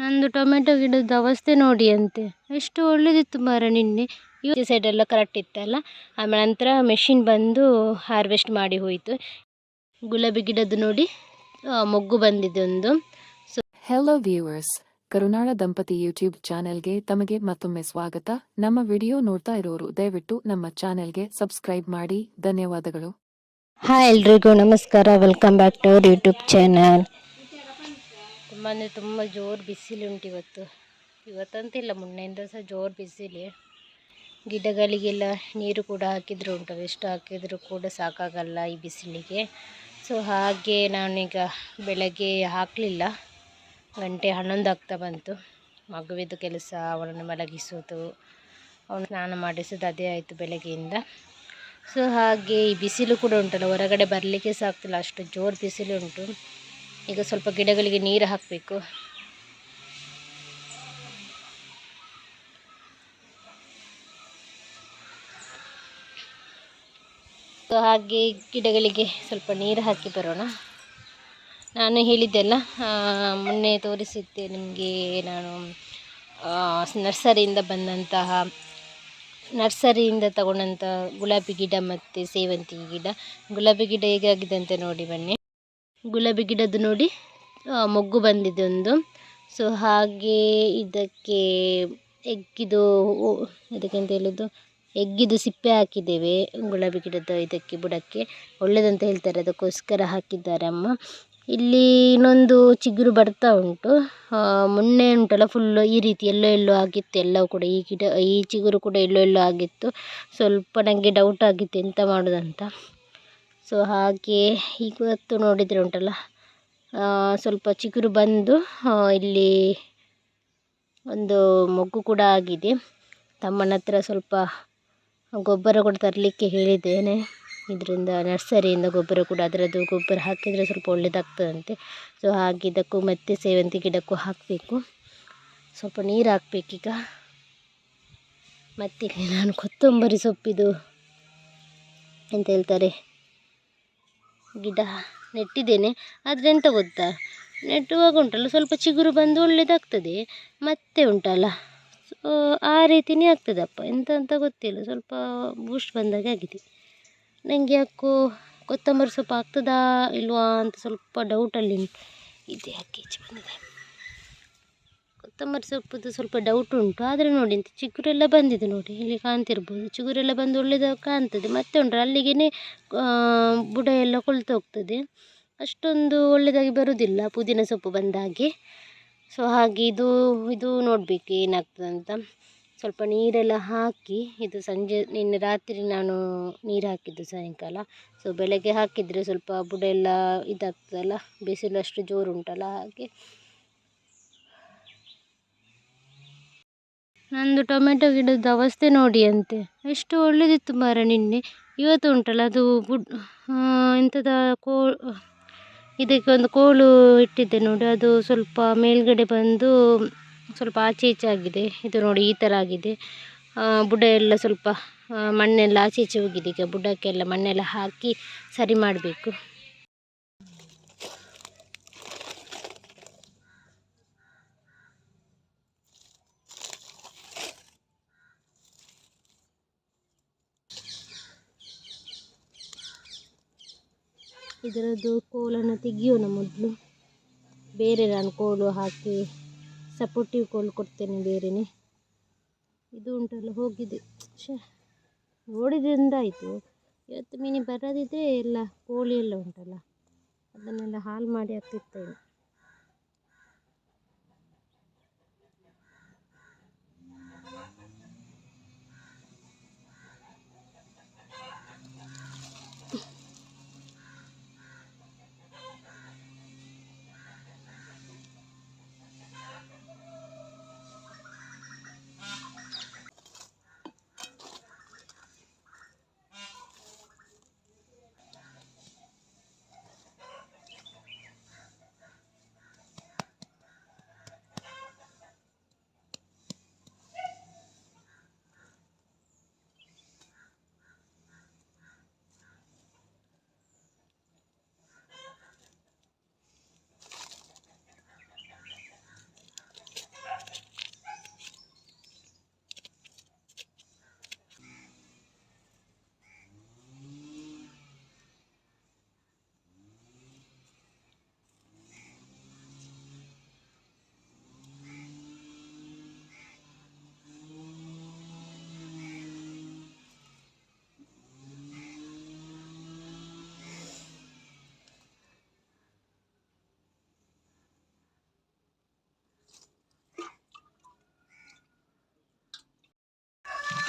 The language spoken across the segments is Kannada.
ನಂದು ಟೊಮೆಟೊ ಗಿಡದ ಅವಸ್ಥೆ ನೋಡಿ ಅಂತೆ. ಎಷ್ಟು ಒಳ್ಳೇದಿತ್ತು ಮರ ನಿನ್ನೆ. ಈ ಸೈಡ್ ಎಲ್ಲ ಕರೆಕ್ಟ್ ಇತ್ತಲ್ಲ. ಆಮೇಲೆ ನಂತರ ಮೆಷಿನ್ ಬಂದು ಹಾರ್ವೆಸ್ಟ್ ಮಾಡಿ ಹೋಯಿತು. ಗುಲಾಬಿ ಗಿಡದ್ದು ನೋಡಿ ಮೊಗ್ಗು ಬಂದಿದೆ ಒಂದು. ಹೆಲೋ ವ್ಯೂವರ್ಸ್ ಕರುನಾಳ ದಂಪತಿ ಯೂಟ್ಯೂಬ್ ಚಾನೆಲ್ಗೆ ತಮಗೆ ಮತ್ತೊಮ್ಮೆ ಸ್ವಾಗತ. ನಮ್ಮ ವಿಡಿಯೋ ನೋಡ್ತಾ ಇರೋರು ದಯವಿಟ್ಟು ನಮ್ಮ ಚಾನೆಲ್ಗೆ ಸಬ್ಸ್ಕ್ರೈಬ್ ಮಾಡಿ. ಧನ್ಯವಾದಗಳು. ಹಾಯ್ ಎಲ್ರಿಗೂ ನಮಸ್ಕಾರ. Welcome back to our YouTube channel ಅಂದರೆ ತುಂಬ ಜೋರು ಬಿಸಿಲುಂಟು ಇವತ್ತು. ಇವತ್ತಂತಿಲ್ಲ ಮೊನ್ನೆಯಿಂದ ಸಹ ಜೋರು ಬಿಸಿಲೇ. ಗಿಡಗಳಿಗೆಲ್ಲ ನೀರು ಕೂಡ ಹಾಕಿದ್ರು ಉಂಟು. ಎಷ್ಟು ಹಾಕಿದರೂ ಕೂಡ ಸಾಕಾಗಲ್ಲ ಈ ಬಿಸಿಲಿಗೆ. ಸೊ ಹಾಗೆ ನಾನೀಗ ಬೆಳಗ್ಗೆ ಹಾಕಲಿಲ್ಲ. ಗಂಟೆ ಹನ್ನೊಂದು ಆಗ್ತಾ ಬಂತು. ಮಗುವಿದ್ದು ಕೆಲಸ ಅವನನ್ನು ಮಲಗಿಸೋದು ಅವನು ಸ್ನಾನ ಮಾಡಿಸೋದು ಅದೇ ಆಯಿತು ಬೆಳಗ್ಗೆಯಿಂದ. ಸೊ ಹಾಗೆ ಈ ಬಿಸಿಲು ಕೂಡ ಉಂಟಲ್ಲ, ಹೊರಗಡೆ ಬರಲಿಕ್ಕೆ ಸಹ ಆಗ್ತಿಲ್ಲ. ಅಷ್ಟು ಜೋರು ಬಿಸಿಲು ಉಂಟು ಈಗ ಸ್ವಲ್ಪ ಗಿಡಗಳಿಗೆ ನೀರು ಹಾಕಬೇಕು. ಹಾಗೆ ಗಿಡಗಳಿಗೆ ಸ್ವಲ್ಪ ನೀರು ಹಾಕಿ ಬರೋಣ. ನಾನು ಹೇಳಿದ್ದೆಲ್ಲ ಮೊನ್ನೆ ತೋರಿಸಿದ್ದೆ ನಿಮಗೆ ನಾನು ನರ್ಸರಿಯಿಂದ ಬಂದಂತಹ, ನರ್ಸರಿಯಿಂದ ತಗೊಂಡಂಥ ಗುಲಾಬಿ ಗಿಡ ಮತ್ತು ಸೇವಂತಿಗೆ ಗಿಡ. ಗುಲಾಬಿ ಗಿಡ ಹೇಗಾಗಿದೆ ಅಂತ ನೋಡಿ ಬನ್ನಿ. ಗುಲಾಬಿ ಗಿಡದ್ದು ನೋಡಿ. ಮೊಗ್ಗು ಬಂದಿದೆ ಒಂದು. ಸೊ ಹಾಗೆ ಇದಕ್ಕೆ ಎಗ್ಗಿದು ಅದಕ್ಕೆ ಅದಕ್ಕೆಂತ ಹೇಳೋದು? ಎಗ್ಗಿದು ಸಿಪ್ಪೆ ಹಾಕಿದ್ದೇವೆ ಗುಲಾಬಿ ಗಿಡದ ಇದಕ್ಕೆ ಬುಡಕ್ಕೆ. ಒಳ್ಳೆಯದಂತ ಹೇಳ್ತಾರೆ, ಅದಕ್ಕೋಸ್ಕರ ಹಾಕಿದ್ದಾರೆ ಅಮ್ಮ. ಇಲ್ಲಿ ಇನ್ನೊಂದು ಚಿಗುರು ಬರ್ತಾ ಉಂಟು. ಮೊನ್ನೆ ಉಂಟಲ್ಲ ಫುಲ್ಲು ಈ ರೀತಿ ಎಲ್ಲೋ ಎಲ್ಲೋ ಆಗಿತ್ತು, ಎಲ್ಲವೂ ಕೂಡ. ಈ ಗಿಡ, ಈ ಚಿಗುರು ಕೂಡ ಎಲ್ಲೋ ಎಲ್ಲೋ ಆಗಿತ್ತು. ಸ್ವಲ್ಪ ನನಗೆ ಡೌಟ್ ಆಗಿತ್ತು, ಎಂತ ಮಾಡೋದಂತ. ಸೊ ಹಾಗೆ ಇವತ್ತು ನೋಡಿದರೆ ಉಂಟಲ್ಲ ಸ್ವಲ್ಪ ಚಿಗುರು ಬಂದು ಇಲ್ಲಿ ಒಂದು ಮೊಗ್ಗು ಕೂಡ ಆಗಿದೆ. ತಮ್ಮನ ಹತ್ರ ಸ್ವಲ್ಪ ಗೊಬ್ಬರ ಕೂಡ ತರಲಿಕ್ಕೆ ಹೇಳಿದ್ದೇನೆ. ಇದರಿಂದ ನರ್ಸರಿಯಿಂದ ಗೊಬ್ಬರ ಕೂಡ, ಅದರದ್ದು ಗೊಬ್ಬರ ಹಾಕಿದರೆ ಸ್ವಲ್ಪ ಒಳ್ಳೆಯದಾಗ್ತದಂತೆ ಸೊ ಹಾಗೆ ಇದಕ್ಕೂ ಮತ್ತೆ ಸೇವಂತಿ ಗಿಡಕ್ಕೂ ಹಾಕಬೇಕು. ಸ್ವಲ್ಪ ನೀರು ಹಾಕಬೇಕೀಗ. ಮತ್ತೆ ನಾನು ಕೊತ್ತಂಬರಿ ಸೊಪ್ಪಿದು ಎಂತ ಹೇಳ್ತಾರೆ? ಗಿಡ ನೆಟ್ಟಿದ್ದೇನೆ, ಆದರೆ ಎಂತ ಗೊತ್ತಾ? ನೆಟ್ಟುವಾಗ ಉಂಟಲ್ಲ, ಸ್ವಲ್ಪ ಚಿಗುರು ಬಂದು ಒಳ್ಳೆಯದಾಗ್ತದೆ ಮತ್ತೆ ಉಂಟಲ್ಲ. ಸೊ ಆ ರೀತಿಯೇ ಆಗ್ತದಪ್ಪ ಎಂತ ಅಂತ ಗೊತ್ತಿಲ್ಲ, ಸ್ವಲ್ಪ ಬೂಸ್ಟ್ ಬಂದಾಗೆ ಆಗಿದೆ. ನನಗೆ ಯಾಕೋ ಕೊತ್ತಂಬರಿ ಸೊಪ್ಪು ಆಗ್ತದಾ ಇಲ್ವಾ ಅಂತ ಸ್ವಲ್ಪ ಡೌಟಲ್ಲಿ ಇದೆ. ಯಾಕೆ ಈಚೆ ಬಂದಿದೆ? ಕೊತ್ತಂಬರಿ ಸೊಪ್ಪುದು ಸ್ವಲ್ಪ ಡೌಟ್ ಉಂಟು. ಆದರೆ ನೋಡಿ ಅಂತ ಚಿಗುರೆಲ್ಲ ಬಂದಿದೆ ನೋಡಿ. ಇಲ್ಲಿ ಕಾಣ್ತಿರ್ಬೋದು. ಚಿಗುರೆಲ್ಲ ಬಂದು ಒಳ್ಳೆಯದಾಗ ಕಾಣ್ತದೆ. ಮತ್ತೆ ಉಂಟು ಅಲ್ಲಿಗೇ ಬುಡ ಎಲ್ಲ ಕೊಳ್ತು ಹೋಗ್ತದೆ. ಅಷ್ಟೊಂದು ಒಳ್ಳೆಯದಾಗಿ ಬರುವುದಿಲ್ಲ ಪುದೀನ ಸೊಪ್ಪು ಬಂದಾಗೆ ಸೊ ಹಾಗೆ ಇದು ಇದು ನೋಡಬೇಕು ಏನಾಗ್ತದೆ ಅಂತ. ಸ್ವಲ್ಪ ನೀರೆಲ್ಲ ಹಾಕಿ, ಇದು ಸಂಜೆ, ನಿನ್ನೆ ರಾತ್ರಿ ನಾನು ನೀರು ಹಾಕಿದ್ದು ಸಾಯಂಕಾಲ. ಸೊ ಬೆಳಗ್ಗೆ ಹಾಕಿದರೆ ಸ್ವಲ್ಪ ಬುಡ ಎಲ್ಲ ಇದಾಗ್ತದಲ್ಲ ಬಿಸಿಲು ಅಷ್ಟು ಜೋರು ಉಂಟಲ್ಲ ಹಾಗೆ. ನಂದು ಟೊಮೆಟೊ ಗಿಡದ ಅವಸ್ಥೆ ನೋಡಿ ಅಂತೆ. ಎಷ್ಟು ಒಳ್ಳೆದಿತ್ತು ಮರ ನಿನ್ನೆ. ಇವತ್ತು ಉಂಟಲ್ಲ, ಅದು ಬುಡ್ ಎಂಥದ ಕೋ, ಇದಕ್ಕೆ ಒಂದು ಕೋಲು ಇಟ್ಟಿದ್ದೆ ನೋಡಿ, ಅದು ಸ್ವಲ್ಪ ಮೇಲ್ಗಡೆ ಬಂದು ಸ್ವಲ್ಪ ಆಚೆ ಈಚೆ ಆಗಿದೆ. ಇದು ನೋಡಿ ಈ ಥರ ಆಗಿದೆ. ಬುಡ ಎಲ್ಲ ಸ್ವಲ್ಪ ಮಣ್ಣೆಲ್ಲ ಆಚೆ ಈಚೆ ಹೋಗಿದೆ. ಈಗ ಬುಡಕ್ಕೆಲ್ಲ ಮಣ್ಣೆಲ್ಲ ಹಾಕಿ ಸರಿ ಮಾಡಬೇಕು. ಇದರದ್ದು ಕೋಲನ್ನು ತೆಗಿಯೋಣ ಮೊದಲು. ಬೇರೆ ನಾನು ಕೋಲು ಹಾಕಿ ಸಪೋರ್ಟಿವ್ ಕೋಲು ಕೊಡ್ತೇನೆ ಬೇರೆಯೇ ಇದು ಉಂಟಲ್ಲ, ಹೋಗಿದೆ. ಶ್ಯೆ ನೋಡಿದ್ರಿಂದ ಆಯಿತು ಇವತ್ತು ಮಿನಿ ಬರದಿದ್ದರೆ ಎಲ್ಲ ಕೋಳಿ ಎಲ್ಲ ಉಂಟಲ್ಲ. ಅದನ್ನೆಲ್ಲ ಹಾಳು ಮಾಡಿ ಹಾಕ್ತಿರ್ತೇನೆ.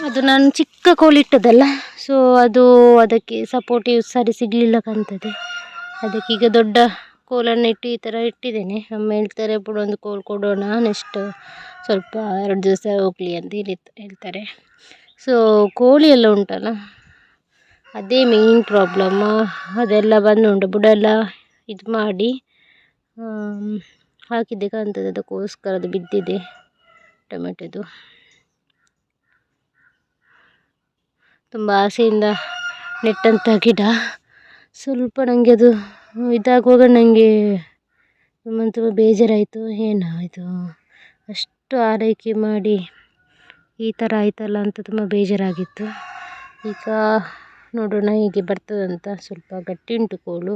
ಅದು ನಾನು ಚಿಕ್ಕ ಕೋಳಿ ಇಟ್ಟದಲ್ಲ ಸೊ ಅದು ಅದಕ್ಕೆ ಸಪೋರ್ಟಿವ್ ಸರಿ ಸಿಗಲಿಲ್ಲ ಕಾಣ್ತದೆ. ಅದಕ್ಕೆ ಈಗ ದೊಡ್ಡ ಕೋಲನ್ನು ಇಟ್ಟು ಈ ಥರ ಇಟ್ಟಿದ್ದೇನೆ. ನಮ್ಮ ಹೇಳ್ತಾರೆ ಬಿಡು ಒಂದು ಕೋಲು ಕೊಡೋಣ, ನೆಕ್ಸ್ಟ್ ಸ್ವಲ್ಪ ಎರಡು ದಿವಸ ಹೋಗಲಿ ಅಂತ ಹೇಳಿ ಹೇಳ್ತಾರೆ. ಸೊ ಕೋಳಿ ಎಲ್ಲ ಉಂಟಲ್ಲ, ಅದೇ ಮೇಯ್ನ್ ಪ್ರಾಬ್ಲಮ್ ಅದೆಲ್ಲ ಬಂದು ಉಂಟು ಬುಡ ಇದು ಮಾಡಿ ಹಾಕಿದ್ದೆ ಕಾಣ್ತದೆ. ಅದಕ್ಕೋಸ್ಕರ ಅದು ಬಿದ್ದಿದೆ ಟೊಮೆಟೊದು. ತುಂಬ ಆಸೆಯಿಂದ ನೆಟ್ಟಂಥ ಗಿಡ. ಸ್ವಲ್ಪ ನನಗೆ ಅದು ಇದಾಗುವಾಗ ನನಗೆ ತುಂಬ ತುಂಬ ಬೇಜಾರಾಯಿತು ಇದು ಅಷ್ಟು ಆರೈಕೆ ಮಾಡಿ ಈ ಥರ ಆಯ್ತಲ್ಲ ಅಂತ ತುಂಬ ಬೇಜಾರಾಗಿತ್ತು. ಈಗ ನೋಡೋಣ, ಹೇಗೆ ಬರ್ತದಂತ ಸ್ವಲ್ಪ ಗಟ್ಟಿ ಉಂಟು ಕೋಲು.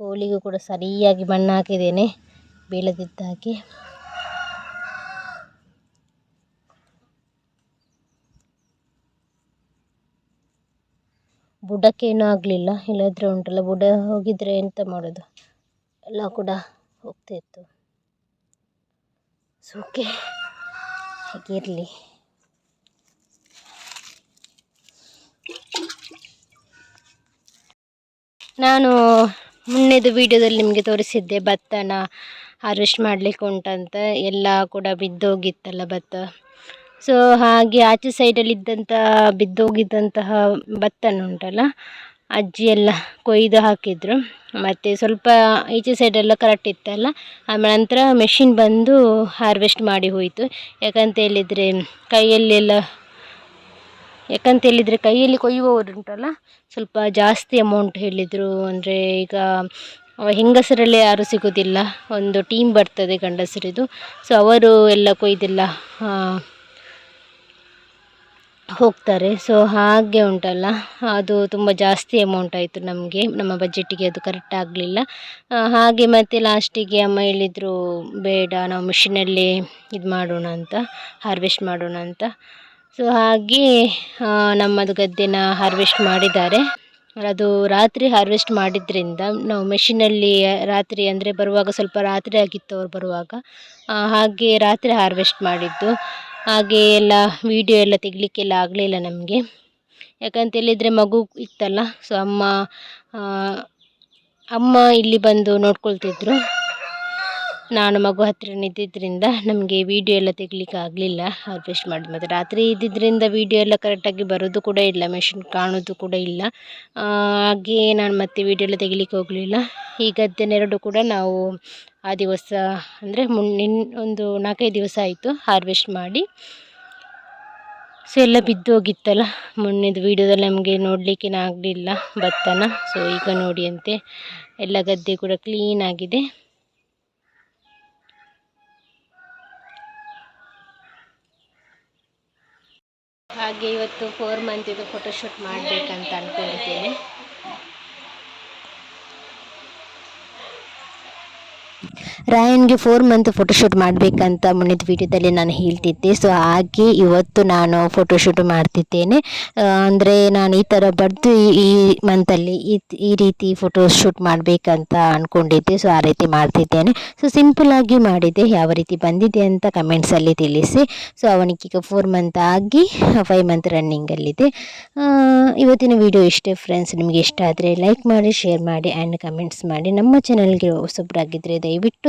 ಕೋಲಿಗೂ ಕೂಡ ಸರಿಯಾಗಿ ಮಣ್ಣು ಹಾಕಿದ್ದೇನೆ ಬೀಳದಿದ್ದಾಗೆ ಬುಡಕ್ಕೇನೂ ಆಗಲಿಲ್ಲ. ಇಲ್ಲದ್ರೆ ಉಂಟಲ್ಲ, ಬುಡ ಹೋಗಿದ್ರೆ ಎಂತ ಮಾಡೋದು? ಎಲ್ಲ ಕೂಡ ಹೋಗ್ತಿತ್ತು ಸೋಕೆ ಹೀಗಿರಲಿ ನಾನು ಮೊನ್ನೆದು ವೀಡಿಯೋದಲ್ಲಿ ನಿಮಗೆ ತೋರಿಸಿದ್ದೆ ಭತ್ತನ ಹಾರ್ವೆಸ್ಟ್ ಮಾಡಲಿಕ್ಕೆ ಉಂಟಂತ, ಎಲ್ಲ ಕೂಡ ಬಿದ್ದೋಗಿತ್ತಲ್ಲ ಭತ್ತ. ಸೊ ಹಾಗೆ ಆಚೆ ಸೈಡಲ್ಲಿ ಇದ್ದಂಥ ಬಿದ್ದೋಗಿದ್ದಂತಹ ಭತ್ತನ ಉಂಟಲ್ಲ, ಅಜ್ಜಿ ಎಲ್ಲ ಕೊಯ್ದು ಹಾಕಿದರು. ಮತ್ತು ಸ್ವಲ್ಪ ಈಚೆ ಸೈಡೆಲ್ಲ ಕರೆಕ್ಟ್ ಇತ್ತಲ್ಲ, ಆಮೇಲೆ ನಂತರ ಮೆಷಿನ್ ಬಂದು ಹಾರ್ವೆಸ್ಟ್ ಮಾಡಿ ಹೋಯಿತು. ಯಾಕಂತ ಹೇಳಿದರೆ, ಕೈಯಲ್ಲೆಲ್ಲ ಯಾಕಂತ ಹೇಳಿದರೆ ಕೈಯಲ್ಲಿ ಕೊಯ್ಯುವವರು ಉಂಟಲ್ಲ ಸ್ವಲ್ಪ ಜಾಸ್ತಿ ಅಮೌಂಟ್ ಹೇಳಿದರು ಅಂದರೆ ಈಗ ಹೆಂಗಸರಲ್ಲೇ ಯಾರೂ ಸಿಗೋದಿಲ್ಲ, ಒಂದು ಟೀಮ್ ಬರ್ತದೆ ಗಂಡಸರಿದು. ಸೊ ಅವರು ಎಲ್ಲ ಕೊಯ್ದಿಲ್ಲ ಹೋಗ್ತಾರೆ. ಸೊ ಹಾಗೆ ಉಂಟಲ್ಲ. ಅದು ತುಂಬ ಜಾಸ್ತಿ ಅಮೌಂಟ್ ಆಯಿತು ನಮಗೆ. ನಮ್ಮ ಬಜೆಟ್ಟಿಗೆ ಅದು ಕರೆಕ್ಟ್ ಆಗಲಿಲ್ಲ. ಹಾಗೆ ಮತ್ತೆ ಲಾಸ್ಟಿಗೆ ಅಮ್ಮ ಹೇಳಿದರು, ಬೇಡ, ನಾವು ಮಿಷಿನಲ್ಲಿ ಇದು ಮಾಡೋಣ ಅಂತ ಹಾರ್ವೆಸ್ಟ್ ಮಾಡೋಣ ಅಂತ. ಸೊ ಹಾಗೆ ನಮ್ಮದು ಗದ್ದೆನ ಹಾರ್ವೆಸ್ಟ್ ಮಾಡಿದ್ದಾರೆ. ಅದು ರಾತ್ರಿ ಹಾರ್ವೆಸ್ಟ್ ಮಾಡಿದ್ರಿಂದ, ನಾವು ಮೆಷಿನಲ್ಲಿ ರಾತ್ರಿ ಅಂದರೆ ಬರುವಾಗ ಸ್ವಲ್ಪ ರಾತ್ರಿ ಆಗಿತ್ತು ಅವ್ರು ಬರುವಾಗ. ಹಾಗೆ ರಾತ್ರಿ ಹಾರ್ವೆಸ್ಟ್ ಮಾಡಿದ್ದು. ಹಾಗೆ ಎಲ್ಲ ವೀಡಿಯೋ ಎಲ್ಲ ತೆಗಿಲಿಕ್ಕೆಲ್ಲ ಆಗಲಿಲ್ಲ ನಮಗೆ. ಯಾಕಂತ ಹೇಳಿದರೆ ಮಗು ಇತ್ತಲ್ಲ ಸೊ ಅಮ್ಮ ಅಮ್ಮ ಇಲ್ಲಿ ಬಂದು ನೋಡ್ಕೊಳ್ತಿದ್ರು. ನಾನು ಮಗು ಹತ್ತಿರ ಇದ್ದಿದ್ದರಿಂದ ನಮಗೆ ವೀಡಿಯೋ ಎಲ್ಲ ತೆಗಿಲಿಕ್ಕೆ ಆಗಲಿಲ್ಲ. ಹಾರ್ವೆಸ್ಟ್ ಮಾಡಿ ಮತ್ತು ರಾತ್ರಿ ಇದ್ದಿದ್ದರಿಂದ ವೀಡಿಯೋ ಎಲ್ಲ ಕರೆಕ್ಟಾಗಿ ಬರೋದು ಕೂಡ ಇಲ್ಲ ಮೆಷಿನ್ ಕಾಣೋದು ಕೂಡ ಇಲ್ಲ. ಹಾಗೆ ನಾನು ಮತ್ತೆ ವೀಡಿಯೋ ಎಲ್ಲ ತೆಗಿಲಿಕ್ಕೆ ಹೋಗಲಿಲ್ಲ. ಈ ಗದ್ದೆನೆರಡು ಕೂಡ ನಾವು ಆ ದಿವಸ ಅಂದರೆ ಮುನ್ನಿನ ಒಂದು ನಾಲ್ಕೈದು ದಿವಸ ಆಯಿತು ಹಾರ್ವೆಸ್ಟ್ ಮಾಡಿ. ಸೊ ಎಲ್ಲ ಬಿದ್ದೋಗಿತ್ತಲ್ಲ ಮೊನ್ನೆದು ವೀಡಿಯೋದಲ್ಲಿ ನಮಗೆ ನೋಡಲಿಕ್ಕೆ ಆಗಲಿಲ್ಲ ಭತ್ತನ. ಸೊ ಈಗ ನೋಡಿ ಅಂತೆ, ಎಲ್ಲ ಗದ್ದೆ ಕೂಡ ಕ್ಲೀನ್ ಆಗಿದೆ. ಹಾಗೆ ಇವತ್ತು ಫೋರ್ ಮಂತಿದು ಫೋಟೋಶೂಟ್ ಮಾಡಬೇಕಂತ ಅಂದ್ಕೊಂಡಿದ್ದೇನೆ ರಾಯನ್ಗೆ ಫೋರ್ ಮಂತ್ ಫೋಟೋಶೂಟ್ ಮಾಡಬೇಕಂತ ಮುನ್ನಿದ ವಿಡಿಯೋದಲ್ಲಿ ನಾನು ಹೇಳ್ತಿದ್ದೆ. ಸೊ ಹಾಗೆ ಇವತ್ತು ನಾನು ಫೋಟೋಶೂಟ್ ಮಾಡ್ತಿದ್ದೇನೆ. ಅಂದರೆ ನಾನು ಈ ಥರ ಬರೆದು ಈ ಮಂತಲ್ಲಿ ಈ ಈ ರೀತಿ ಫೋಟೋಶೂಟ್ ಮಾಡಬೇಕಂತ ಅಂದ್ಕೊಂಡಿದ್ದೆ ಸೊ ಆ ರೀತಿ ಮಾಡ್ತಿದ್ದೇನೆ. ಸೊ ಸಿಂಪಲಾಗಿ ಮಾಡಿದ್ದೆ ಯಾವ ರೀತಿ ಬಂದಿದೆ ಅಂತ ಕಮೆಂಟ್ಸಲ್ಲಿ ತಿಳಿಸಿ. ಸೊ ಅವನಿಗೀಗ ಫೋರ್ ಮಂತ್ ಆಗಿ ಫೈವ್ ಮಂತ್ ರನ್ನಿಂಗಲ್ಲಿದೆ ಇವತ್ತಿನ ವಿಡಿಯೋ ಇಷ್ಟೇ ಫ್ರೆಂಡ್ಸ್ ನಿಮಗೆ ಇಷ್ಟ ಆದರೆ ಲೈಕ್ ಮಾಡಿ ಶೇರ್ ಮಾಡಿ ಆ್ಯಂಡ್ ಕಮೆಂಟ್ಸ್ ಮಾಡಿ. ನಮ್ಮ ಚಾನಲ್ಗೆ ಹೊಸಬ್ರಾಗಿದ್ದರೆ ದಯವಿಟ್ಟು